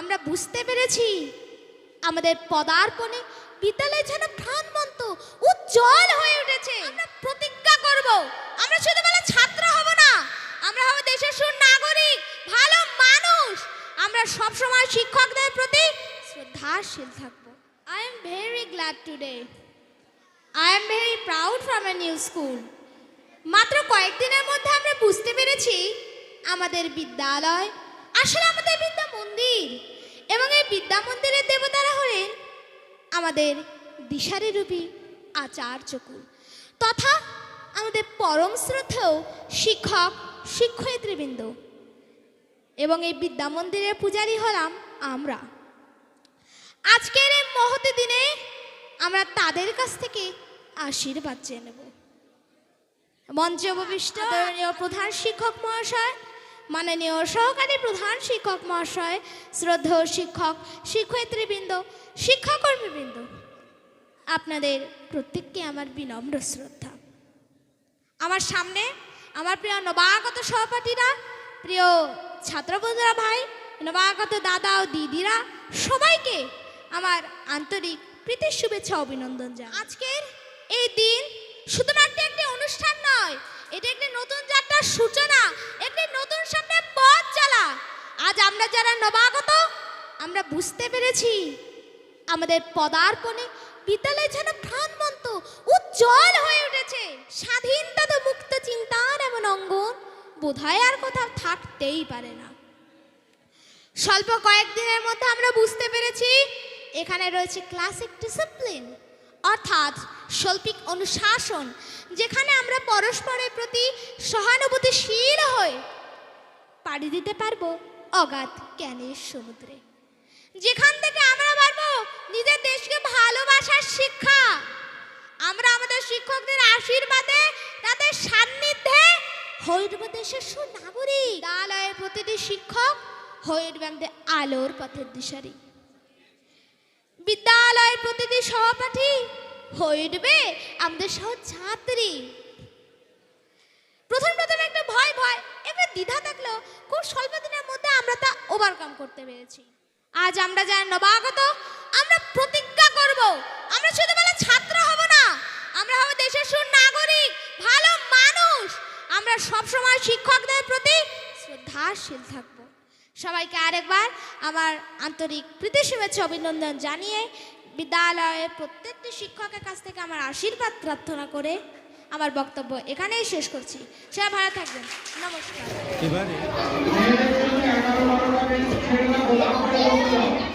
আমরা বুঝতে পেরেছি আমাদের পদার্পণে বিদ্যালয় যেন প্রাণবন্ত উজ্জ্বল হয়ে উঠেছে। আমরা প্রতিজ্ঞা করব, আমরা শুধু বলে ছাত্র হব না, আমরা হব দেশের সুনাগরিক, ভালো মানুষ। আমরা সব সময় শিক্ষকদের প্রতি শ্রদ্ধাশীল থাকব। I am very glad today I am very proud from a new school মাত্র কয়েকদিনের মধ্যে আমরা বুঝতে পেরেছি আমাদের বিদ্যালয় আসলে আমাদের বিদ্যা মন্দির এবং এই বিদ্যা মন্দিরের দেবতারা হলেন আমাদের দিশারি রূপী আচার্যকুল তথা আমাদের পরম শ্রদ্ধেয় শিক্ষক শিক্ষয়িত্রীবৃন্দ। এবং এই বিদ্যা মন্দিরের পূজারী হলাম আমরা। আজকের এই মহতে দিনে আমরা তাদের কাছ থেকে আশীর্বাদ চেয়ে নেব। মঞ্চে উপবিষ্ট প্রধান শিক্ষক মহাশয় মাননীয় সহকারী প্রধান শিক্ষক মহাশয়, শ্রদ্ধেয় শিক্ষক, শিক্ষয়িত্রীবৃন্দ, শিক্ষাকর্মীবৃন্দ, আপনাদের প্রত্যেককে আমার বিনম্র শ্রদ্ধা। আমার সামনে আমার প্রিয় নবাগত সহপাঠীরা, প্রিয় ছাত্রবন্ধুরা ভাই, নবাগত দাদা ও দিদিরা, সবাইকে আমার আন্তরিক প্রীতির শুভেচ্ছা অভিনন্দন জানাই। আজকের এই দিন শুধুমাত্র একটি অনুষ্ঠান নয়, এটা একটি নতুন যাত্রার সূচনা আমরা যারা নবাগত? আমরা বুঝতে পেরেছি। আমাদের পদার্পণে বিদ্যালয় যেন প্রাণবন্ত উজ্জ্বল হয়ে উঠেছে। স্বাধীনতা তো মুক্ত চিন্তার এমন অঙ্গন, বোধহয় আর কোথাও থাকতেই পারে না। স্বল্প কয়েকদিনের মধ্যে আমরা বুঝতে পেরেছি, এখানে রয়েছে ক্লাসিক ডিসিপ্লিন অর্থাৎ শৈল্পিক অনুশাসন, যেখানে আমরা পরস্পরের প্রতি সহানুভূতিশীল হয়ে পাড়ি দিতে পারব। অগাধ জ্ঞানের সমুদ্রে। যেখান থেকে আমরা পারব নিজের দেশকে ভালোবাসার শিক্ষা। আমরা আমাদের শিক্ষকদের আশীর্বাদে, তাদের সান্নিধ্যে হয়ে উঠবো দেশের সুনাগরিক। বিদ্যালয়ের প্রতিটি শিক্ষক হয়ে উঠবে আমাদের আলোর পথের দিশারি। বিদ্যালয়ের প্রতিটি সহপাঠী হয়ে উঠবে আমাদের সহ ছাত্রী প্রথম প্রথম একটা ভয় ভয় একটা দ্বিধা থাকল, খুব স্বল্প ওভারকাম করতে পেরেছি। আজ আমরা যারা নবাগত, আমরা প্রতিজ্ঞা করব। আমরা শুধু বলে ছাত্র হব না, আমরা হব দেশের সুনাগরিক, ভালো মানুষ। আমরা সব সময় শিক্ষকদের প্রতি শ্রদ্ধাশীল থাকব। সবাইকে আরেকবার আমার আন্তরিক প্রীতি, শুভেচ্ছা, অভিনন্দন জানিয়ে বিদ্যালয়ের প্রত্যেকটি শিক্ষকের কাছ থেকে আমার আশীর্বাদ প্রার্থনা করে আমার বক্তব্য এখানেই শেষ করছি। সবাই ভালো থাকবেন। নমস্কার। खेळ